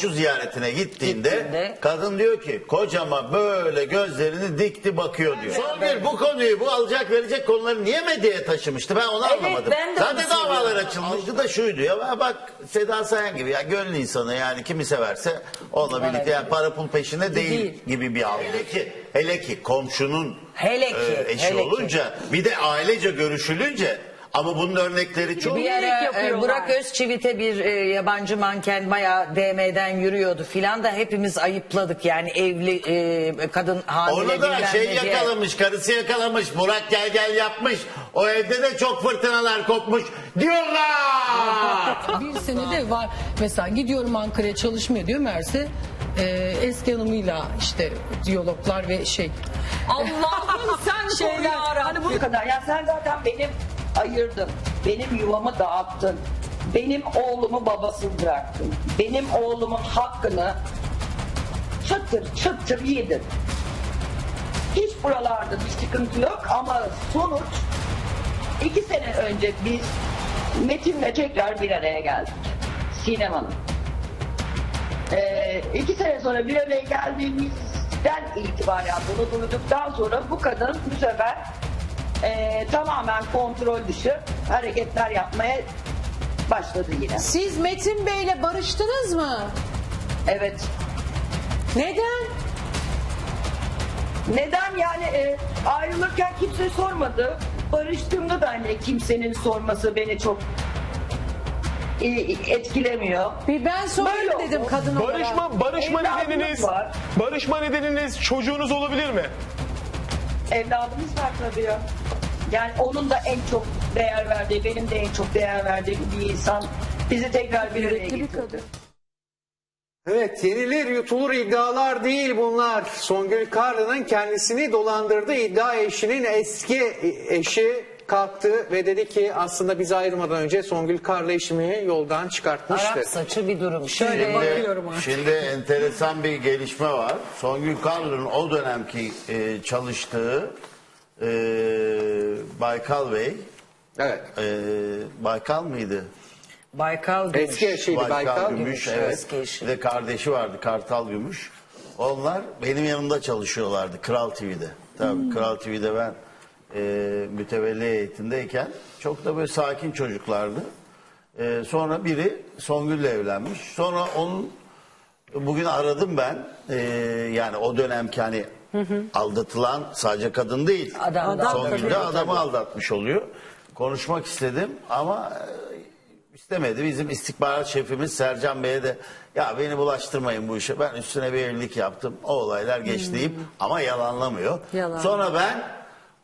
komşu ziyaretine gittiğinde, Gittiğinde- kadın diyor ki kocama böyle gözlerini dikti bakıyor diyor. Songül bu konuyu bu alacak verecek konuları niye medyaya taşımıştı ben onu Evet, anlamadım. ben de onu Zaten davalar söylüyorum. açılmıştı da şuydu ya bak Seda Sayan gibi ya gönül insanı yani kimi severse onunla birlikte yani para pul peşinde değil, Değil. gibi bir algı. Hele ki, hele ki komşunun Hele ki, e, eşi hele ki. olunca bir de ailece görüşülünce ama bunun örnekleri çok. Bir ara e, yapıyorlar. Burak Özçivit'e bir e, yabancı manken bayağı DM'den yürüyordu filan da hepimiz ayıpladık. Yani evli e, kadın hamile Onu da bilmem şey ne diye. yakalamış, karısı yakalamış, Burak gel gel yapmış. O evde de çok fırtınalar kopmuş diyorlar. Bir sene de var. Mesela gidiyorum Ankara'ya çalışmaya diyor Merse. e, eski hanımıyla işte diyaloglar ve şey. Allah'ım sen şeyler. Hani bu kadar. Ya sen zaten benim ayırdın. Benim yuvamı dağıttın. Benim oğlumu babasız bıraktın. Benim oğlumun hakkını çıtır çıtır yedin. Hiç buralarda bir sıkıntı yok ama sonuç iki sene önce biz Metin'le tekrar bir araya geldik. Sinem Hanım. Ee, iki sene sonra bir araya geldiğimizden itibaren bunu duyduktan sonra bu kadın bu sefer ee, tamamen kontrol dışı hareketler yapmaya başladı yine. Siz Metin Bey'le barıştınız mı? Evet. Neden? Neden yani e, ayrılırken kimse sormadı. Barıştığımda da hani kimsenin sorması beni çok e, etkilemiyor. Bir ben sorayım Böyle dedim oldu. kadın olarak. Barışma, barışma Evladımız nedeniniz, var. barışma nedeniniz çocuğunuz olabilir mi? Evladımız var tabii ya. Yani onun da en çok değer verdiği, benim de en çok değer verdiğim bir insan bizi tekrar bir araya getirdi. Evet yenilir yutulur iddialar değil bunlar. Songül Karlı'nın kendisini dolandırdığı iddia eşinin eski eşi kalktı ve dedi ki aslında biz ayrılmadan önce Songül Karlı eşimi yoldan çıkartmıştı. Arap saçı bir durum. Şöyle Şimdi, bakıyorum artık. şimdi enteresan bir gelişme var. Songül Karlı'nın o dönemki e, çalıştığı e, Baykal Bey, Evet. e, Baykal mıydı? Baykal Gümüş. Eski eşiydi Baykal. Gümüş, Gümüş, evet. eski eşi. Bir de kardeşi vardı Kartal Gümüş. Onlar benim yanımda çalışıyorlardı Kral TV'de. Tabii Hmm. Kral TV'de ben e, mütevelli eğitimdeyken çok da böyle sakin çocuklardı. E, sonra biri Songül'le evlenmiş. Sonra onun bugün aradım ben. E, yani o dönemki hani aldatılan sadece kadın değil. Adam da Songül de adamı aldatmış oluyor. Konuşmak istedim ama e, istemedi. Bizim istihbarat şefimiz Sercan Bey'e de ya beni bulaştırmayın bu işe. Ben üstüne bir evlilik yaptım. O olaylar geçti deyip ama yalanlamıyor. Yalan. Sonra ben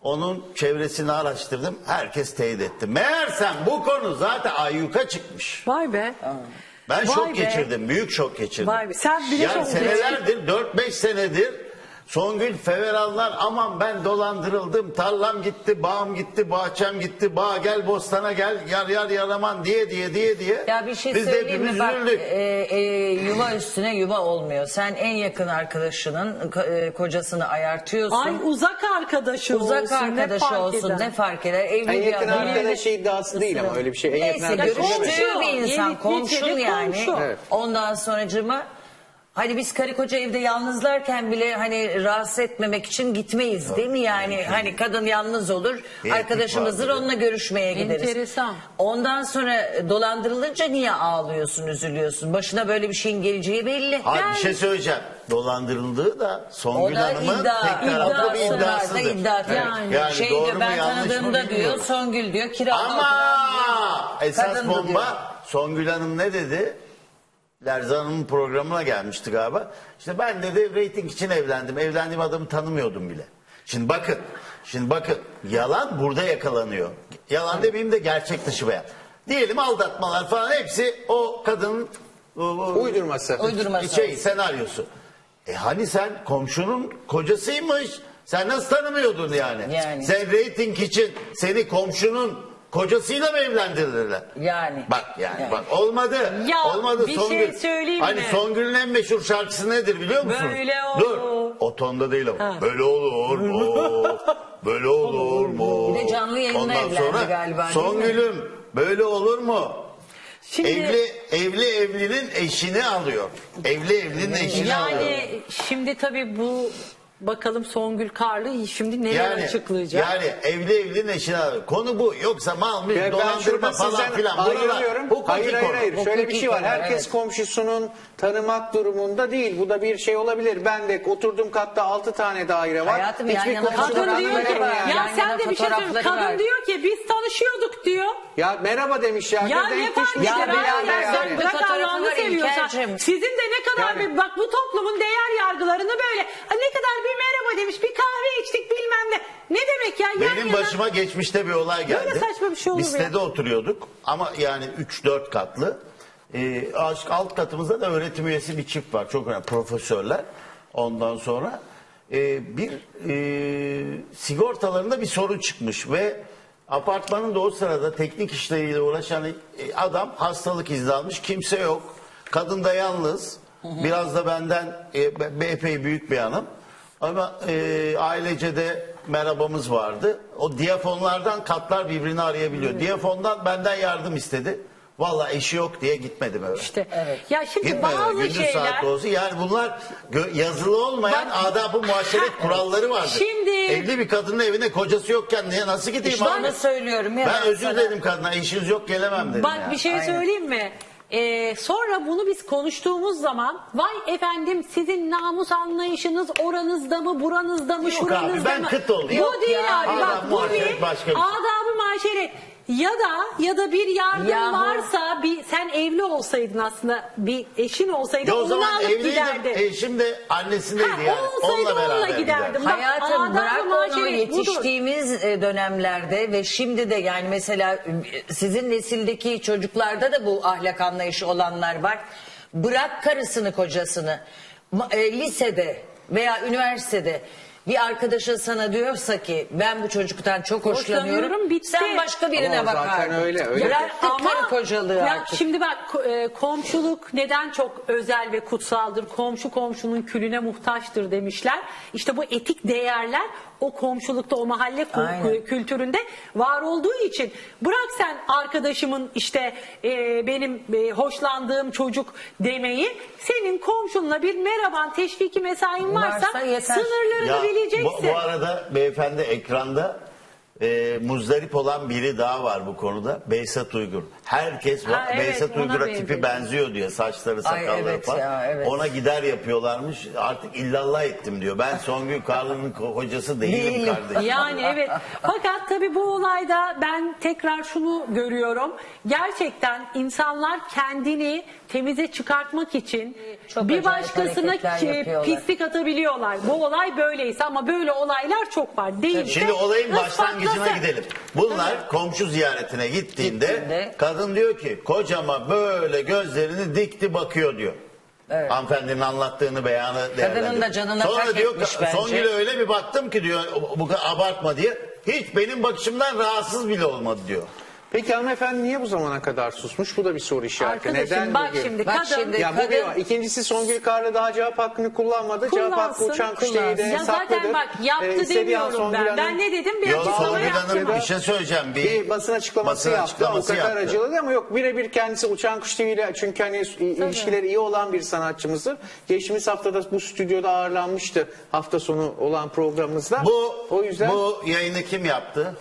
onun çevresini araştırdım. Herkes teyit etti. Meğersem bu konu zaten ayyuka çıkmış. Vay be. Ben Vay şok be. geçirdim. Büyük şok geçirdim. Vay be. Sen bile yani şok senelerdir 4-5 senedir Songül Feverallar aman ben dolandırıldım. Tarlam gitti, bağım gitti, bahçem gitti. Bağ gel bostana gel yar yar yaraman diye diye diye diye. Ya bir şey Biz söyleyeyim mi? hepimiz Bak üzüldük. e, e, yuva üstüne yuva olmuyor. Sen en yakın arkadaşının e, kocasını ayartıyorsun. Ay uzak arkadaşı Uzak olsun. ne arkadaşı fark olsun eder? ne fark eder? Evli En bir yakın adam. arkadaşı iddiası değil ama öyle bir şey. En yakın Neyse arkadaşı demek. görüştüğü bir insan Yeni- komşun yani. komşu. Evet. Ondan sonracıma Hani biz karı koca evde yalnızlarken bile hani rahatsız etmemek için gitmeyiz değil mi yani? Hani kadın yalnız olur, arkadaşımızdır onunla görüşmeye gideriz. Enteresan. Ondan sonra dolandırılınca niye ağlıyorsun, üzülüyorsun? Başına böyle bir şeyin geleceği belli. Hayır Yani bir şey söyleyeceğim. Dolandırıldığı da o Songül da Hanım'ın iddia, tek taraflı bir da iddiasıdır. iddia. Evet. Yani, Yani şey doğru diyor mu, ben yanlış mı tanıdığımda diyor bilmiyorum. Songül diyor diyor. Ama esas Kadındı bomba diyor. Songül Hanım ne dedi? Lerzan Hanım'ın programına gelmişti galiba. İşte ben dedi reyting için evlendim. Evlendiğim adamı tanımıyordum bile. Şimdi bakın. Şimdi bakın. Yalan burada yakalanıyor. Yalan demeyeyim de gerçek dışı beyan. Diyelim aldatmalar falan hepsi o kadının o- o- Uydurması. Uydurması. şey senaryosu. E hani sen komşunun kocasıymış. Sen nasıl tanımıyordun yani? Yani. Sen reyting için seni komşunun kocasıyla mı evlendirdiler? Yani. Bak yani, Yani. bak olmadı. Ya, olmadı bir Songül. şey söyleyeyim hani mi? Songül'ün en meşhur şarkısı nedir biliyor musun? Böyle Dur. olur. O tonda değil ama. Böyle olur mu? Böyle olur mu? Bir de canlı yayında Ondan sonra galiba? Songül'üm böyle olur mu? Şimdi Evli evli evlinin eşini alıyor. Evli evlinin eşini alıyor. yani şimdi tabii bu bakalım Songül Karlı şimdi neler Yani, açıklayacak. yani evli evlinin eşini alıyor. Konu bu. Yoksa mal mülk Ben, ben dolandırma şurada falan sizden filan. Buralar ayrılıyorum. hukuki Hayır hayır konu. hayır. Şöyle bir Hukuki şey var. konu, Herkes evet. komşusunun tanımak durumunda değil. Bu da bir şey olabilir. Ben de oturduğum katta 6 tane daire var. Hayatım, yan yana komşudan Kadın diyor ki tanımıyorum yani. ya Yan sen yana de bir şey söyle. fotoğrafları Kadın var. diyor ki biz tanışıyorduk diyor. Ya merhaba demiş ya. Ya Bir ne fark Ya eder bir abi? Bilal yerde Ya sen sen bırak fotoğrafı Allah'ını var seviyorsan. İlker'cim. Sizin de ne kadar Yani- bir bak bu toplumun değer yargılarını böyle "Ha, ne kadar bir merhaba demiş bir kahve içtik bilmem ne. Ne demek ya? Yan Benim yana- başıma geçmişte bir olay geldi. Böyle saçma bir şey olur Biz mu ya? sitede oturuyorduk ama yani 3-4 katlı. Ee, aşk- alt katımızda da öğretim üyesi bir çift var. Çok önemli profesörler. Ondan sonra e, bir e, sigortalarında bir sorun çıkmış ve apartmanın da o sırada teknik işleriyle uğraşan e, adam hastalık izni almış. Kimse yok. Kadın da yalnız. Biraz da benden e, be- epey büyük bir hanım. Ama e, ailece de merhabamız vardı. O diyafonlardan katlar birbirini arayabiliyor. Diyafondan benden yardım istedi. Valla eşi yok diye gitmedim eve. İşte. Ya şimdi Gitmedim. bazı Gündüz şeyler saat olsun. Yani bunlar gö- yazılı olmayan Bak- adab-ı muaşeret kuralları vardır. şimdi- Evli bir kadının evine kocası yokken niye nasıl gideyim İşte abi? onu söylüyorum ya. Ben özür sana. dilerim kadına. Eşiniz yok gelemem dedim. Bak ya. bir şey Aynen. söyleyeyim mi? Ee, sonra bunu biz konuştuğumuz zaman vay efendim sizin namus anlayışınız oranızda mı buranızda mı Yok şuranızda abi, ben mı? kıt oldum. Bu Yok değil ya, abi bak bu muaşeret bir başka bir şey. adab-ı maşeret. Ya da ya da bir yardım Yahu. varsa bir sen evli olsaydın aslında bir eşin olsaydı Ya o onu zaman alıp evliydim. giderdin. Eşim de annesindeydi Ha, yani. olsaydı Onunla giderdim. Bak, Hayatım bırak onu maşeret budur. yetiştiğimiz e, dönemlerde ve şimdi de yani mesela e, sizin nesildeki çocuklarda da bu ahlak anlayışı olanlar var. Bırak karısını kocasını Ma- e, lisede veya üniversitede bir arkadaşın sana diyorsa ki ben bu çocuktan çok hoşlanıyorum. Hoşlanıyorum, bitti. Sen başka birine Ama zaten bakardın. öyle, öyle. Bıraktık karı kocalığı ya artık. Şimdi bak ko- e, komşuluk neden çok özel ve kutsaldır? Komşu komşunun külüne muhtaçtır demişler. İşte bu etik değerler o komşulukta o mahalle Aynen. kültüründe var olduğu için bırak sen arkadaşımın işte e, benim e, hoşlandığım çocuk demeyi senin komşunla bir merhaban teşviki mesain varsa, Varsa sınırlarını Ya, bileceksin. bu, bu arada beyefendi ekranda e, muzdarip olan biri daha var bu konuda. Beysat Uygur. Herkes Ha, evet, Beysat Uygur'a benziyor. tipi benziyor diyor. Saçları sakalları evet falan. ya, evet. Ona gider yapıyorlarmış. Artık illallah ettim diyor. Ben Songül Karlı'nın hocası değilim, Değilim. kardeşim. Yani evet. Fakat tabii bu olayda ben tekrar şunu görüyorum. Gerçekten insanlar kendini temize çıkartmak için Çok bir acayip başkasına hareketler ki- yapıyorlar. pislik atabiliyorlar. Bu olay böyleyse ama böyle olaylar çok var. Değil. Şimdi olayın başlangıcına gidelim. Bunlar komşu ziyaretine gittiğinde, Gittiğinde- kadın diyor ki kocama böyle gözlerini dikti bakıyor diyor. Evet. Hanımefendinin anlattığını beyanı değerlendiriyor. da canına Sonra tak diyor etmiş ki, bence. Songül'e öyle bir baktım ki diyor bu kadar abartma diye. Hiç benim bakışımdan rahatsız bile olmadı diyor. Peki hanımefendi niye bu zamana kadar susmuş? Bu da bir soru işareti. Arkadaşım Neden bak bugün? şimdi Bak kadın şimdi- Ya bu bir Kadın-. İkincisi Songül Karlı daha cevap hakkını kullanmadı. cevap hakkı Kullansın, uçan kuşları de Ya zaten bak yaptı Ee, demiyorum Songül ben. Ben ne dedim bir Yo açıklama Songül yaptım. Hanım bir şey söyleyeceğim. Bir, bir basın açıklaması basın yaptı açıklaması avukat yaptı. aracılığıyla ama yok birebir kendisi Uçan Kuş TV ile çünkü hani ilişkileri iyi olan bir sanatçımızdır. Geçtiğimiz haftada bu stüdyoda ağırlanmıştı hafta sonu olan programımızda. Bu, o yüzden bu yayını kim yaptı?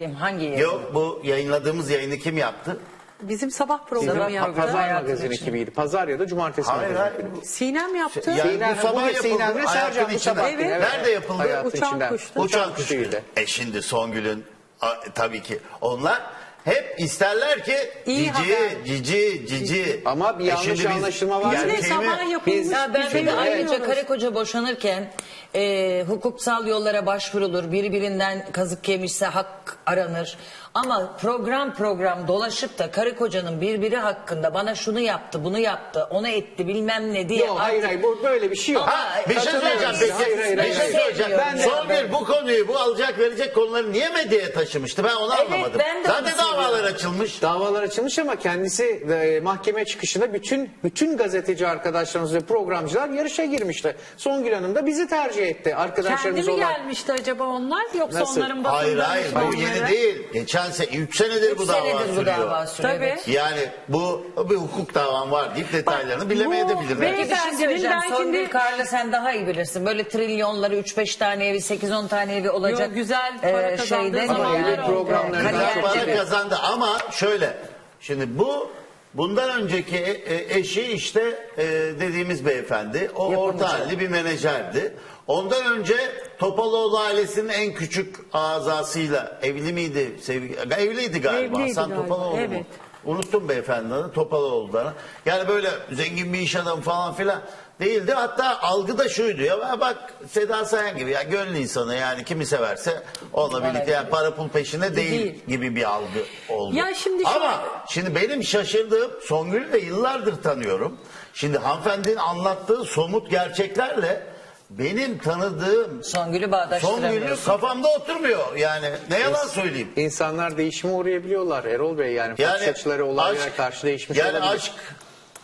Kim hangi yayın? Yok bu yayınladığımız yayını kim yaptı? Bizim sabah programı Sabah yaptı. Pazar hayatım magazin için. ekibiydi. Pazar ya da cumartesi Hayır magazin hayır. Sinem yaptı. Yani Sinem, bu sabah yapıldı. Sinem ve Sercan bu sabah. Evet. Nerede yapıldı? Hayatın Uçan içinden. kuştu. Uçan kuş TV'de. değil. E şimdi Songül'ün a, tabii ki onlar hep isterler ki İyi cici, haber. cici, cici. Ama bir E yanlış şimdi biz anlaşılma var. Yine gerçeği mi- sabah yapılmış. Biz- Ya ben şey de ayrıca karı koca boşanırken e, hukuksal yollara başvurulur. Birbirinden kazık yemişse hak aranır. Ama program program dolaşıp da karı kocanın birbiri hakkında bana şunu yaptı, bunu yaptı, onu etti bilmem ne diye. Yok hayır artık- hayır bu böyle bir şey yok. Ha, bir şey söyleyeceğim peki. Hayır, hayır, bir hayır, şey hayır. söyleyeceğim. Ben de- Songül bu konuyu bu alacak verecek konuları niye medyaya taşımıştı? Ben onu anlamadım. ben de Zaten davalar açılmış. Davalar açılmış ama kendisi e, mahkeme çıkışında bütün bütün gazeteci arkadaşlarımız ve programcılar yarışa girmişti. Songül Hanım da bizi tercih etti. Kendi Arkadaşlarımız mi olan. gelmişti acaba onlar yoksa Nasıl? onların basın Hayır hayır bu yeni değil. Geçen sene 3 senedir bu dava senedir bu sürüyor. dava sürüyor. Tabii. evet. Yani bu bir hukuk davam var deyip detaylarını bilemeyebilirler. Peki bir şey Efendim, söyleyeceğim. ben Songül şimdi- Karlı sen daha iyi bilirsin. Böyle trilyonları 3-5 tane evi 8-10 tane evi olacak. Yo, güzel para kazandığı Ama zamanlar evli oldu. programları Güzel daha çok para kazandı ama şöyle şimdi bu bundan önceki e, eşi işte e, dediğimiz beyefendi o orta halli bir menajerdi. Ondan önce Topaloğlu ailesinin en küçük azasıyla evli miydi? Sevgi, evliydi galiba. Evliydi Hasan galiba, Topaloğlu mu? evet. Unuttum beyefendinin adını Topaloğlu'dan. Yani böyle zengin bir iş adamı falan filan değildi. Hatta algı da şuydu ya bak Seda Sayan gibi ya gönül insanı yani kimi severse onunla birlikte yani para pul peşinde değil, Değil. gibi bir algı oldu. Ya şimdi şu- Ama şimdi benim şaşırdığım Songül'ü de yıllardır tanıyorum. Şimdi hanımefendinin anlattığı somut gerçeklerle benim tanıdığım Songül'ü Songül'ü bağdaştıramıyorsun. kafamda oturmuyor. Yani ne yalan söyleyeyim. İnsanlar değişime uğrayabiliyorlar Erol Bey yani. bakış açıları olaylara karşı değişmiş yani olabilir. aşk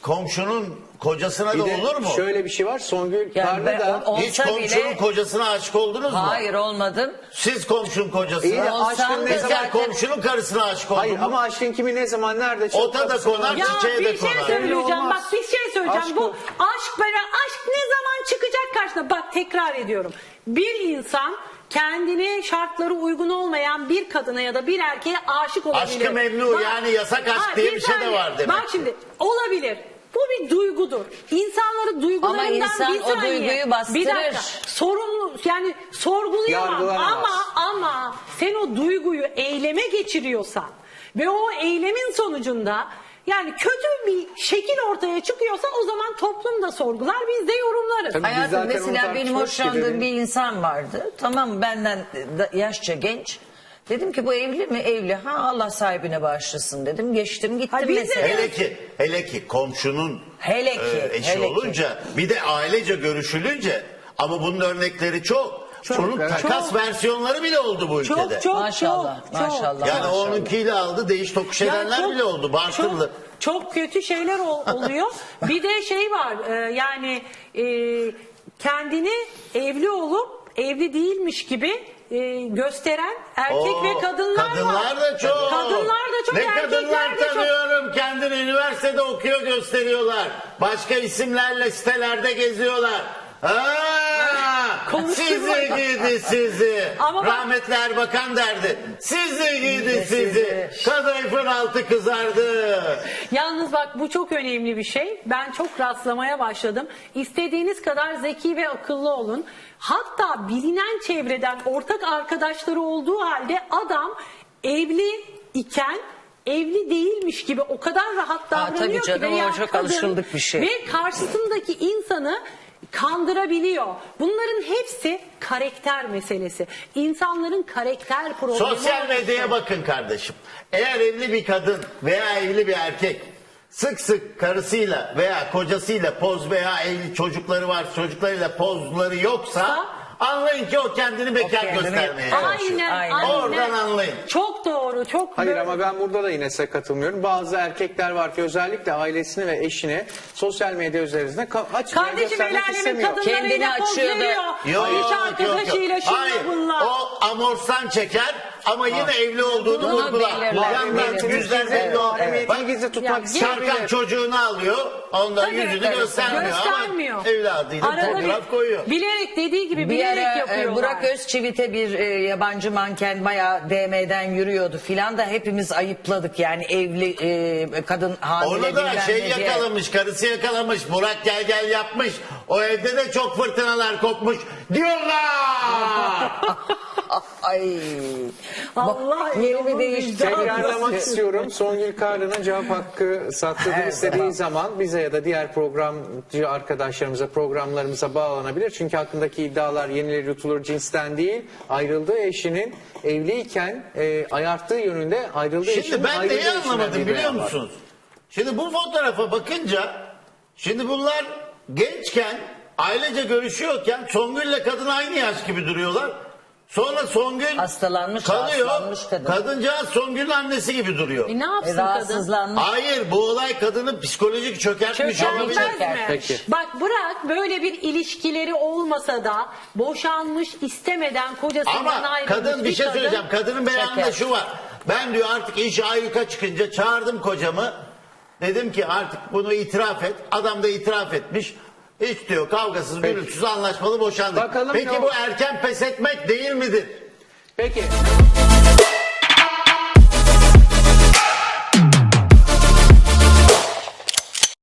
komşunun kocasına Bir da de olur mu? şöyle bir şey var Songül Yani Karlı ben- da Hiç olsa komşunun bile- kocasına aşık oldunuz mu? Hayır olmadım. Siz komşunun İyi de kocasına. Aşkın ne zaman... zaten- komşunun karısına aşık oldun Hayır mu? ama aşkın kimi ne zaman nerede çok Ota da konar, Ya çiçeğe bir de şey konar. söyleyeceğim Öyle olmaz. bak bir şey söyleyeceğim Aşk bu o. aşk böyle aşk ne zaman çıkacak karşına bak tekrar ediyorum bir insan kendine şartları uygun olmayan bir kadına ya da bir erkeğe aşık olabilir. Aşkı memnu, yani yasak aşk diye bir şey de var demek Bak ki. şimdi olabilir. Bu bir duygudur. İnsanları duygularından Ama insan bir o duyguyu Bir bastırır. dakika. Sorumlu yani sorgulayamam ama ama sen o duyguyu eyleme geçiriyorsan ve o eylemin sonucunda yani kötü bir şekil ortaya çıkıyorsa o zaman toplum da sorgular biz de yorumlarız. Tabii. Biz Hayatım zaten onu mesela benim tartışmak hoşlandığım istedim. bir insan vardı. Tamam benden da- yaşça genç. Dedim ki bu evli mi? Evli. Ha Allah sahibine bağışlasın dedim. Geçtim gittim Ha, biz de- mesela. Hele ki, hele ki komşunun Hele ki, e, eşi hele ki. olunca bir de ailece görüşülünce ama bunun örnekleri çok. Bunun evet. takas Çok. versiyonları bile oldu bu ülkede. Çok çok Maşallah, çok. maşallah. yani maşallah. onunkiyle aldı değiş tokuş edenler çok- bile oldu. Bartırlı. Çok, çok kötü şeyler ol- oluyor. bir de şey var e, yani e, kendini evli olup evli değilmiş gibi e, gösteren erkek Oo, ve kadınlar, kadınlar var. da çok. Kadınlar da çok ne kadınlar de çok. tanıyorum kendini üniversitede okuyor gösteriyorlar. Başka isimlerle sitelerde geziyorlar. Aa, Konuşturma. sizi gidi sizi. Ama bak- Rahmetli Erbakan derdi. Sizi gidi sizi. Kadayıfın altı kızardı. Yalnız bak bu çok önemli bir şey. Ben çok rastlamaya başladım. İstediğiniz kadar zeki ve akıllı olun. Hatta bilinen çevreden ortak arkadaşları olduğu halde adam evli iken evli değilmiş gibi o kadar rahat davranıyor tabii ki canım, veya o çok kadın alışıldık bir şey. Ve karşısındaki insanı kandırabiliyor. Bunların hepsi karakter meselesi. İnsanların karakter problemi. Sosyal medyaya bakın kardeşim. Eğer evli bir kadın veya evli bir erkek sık sık karısıyla veya kocasıyla poz veya evli çocukları var çocuklarıyla pozları yoksa anlayın ki o kendini bekar kendini- göstermeye çalışıyor. Aynen, Aynen. Oradan anlayın. Çok doğru, çok Hayır ama ben burada da yine size katılmıyorum. Bazı erkekler var ki özellikle ailesini ve eşini sosyal medya üzerinde ka- Kardeşim el göstermek istemiyor. kadınlarıyla Kendini poz açıyor da- veriyor. Yok, yok, yok. şunla Hayır, bunla. o amorsan çeker ama yine evli olduğunu Bunu vurgular. belirler, Yandan belirler. yüzden belli o. Bak, gizli tutmak Ya. Serkan çocuğunu alıyor, ondan Tabii, yüzünü evet. göstermiyor, Göstermiyor. ama evladıyla fotoğraf bir- koyuyor. Bilerek dediği gibi Bir bilerek ara e, yapıyorlar. Burak Özçivit'e bir e, yabancı manken bayağı DM'den yürüyordu filan da hepimiz ayıpladık yani evli e, kadın hamile Onu da bilmem şey ne diye. yakalamış, karısı yakalamış, Burak gel gel yapmış. O evde de çok fırtınalar kopmuş diyorlar. Ay. Allah yerimi vicdanı Tekrarlamak istiyorum. Songül Karlı'nın cevap hakkı sattırdığı Her istediği zaman. zaman bize ya da diğer programcı arkadaşlarımıza, programlarımıza bağlanabilir. Çünkü hakkındaki iddialar yenilir yutulur cinsten değil. Ayrıldığı eşinin evliyken e, ayarttığı yönünde ayrıldığı eşinin Şimdi ben neyi eşinden anlamadım biliyor musunuz? Şimdi bu fotoğrafa bakınca şimdi bunlar gençken ailece görüşüyorken Songül'le kadın aynı yaş gibi duruyorlar. Sonra Songül Hastalanmış, kalıyor. rahatsızlanmış kadın. Kadıncağız Songül'ün annesi gibi duruyor. E ne yapsın E, kadın? rahatsızlanmış. Hayır bu olay kadını psikolojik çökertmiş olabilir. Çökertmez mi? Peki. Bak bırak böyle bir ilişkileri olmasa da boşanmış istemeden kocasından Ama ayrılmış kadın bir şey kadın- söyleyeceğim. Kadının beyanında Çeker. şu var. Ben diyor artık iş ayyuka çıkınca çağırdım kocamı. Dedim ki artık bunu itiraf et. Adam da itiraf etmiş. Hiç diyor kavgasız, gürültüsüz anlaşmalı boşandık. Bakalım Peki bu erken pes etmek değil midir? Peki.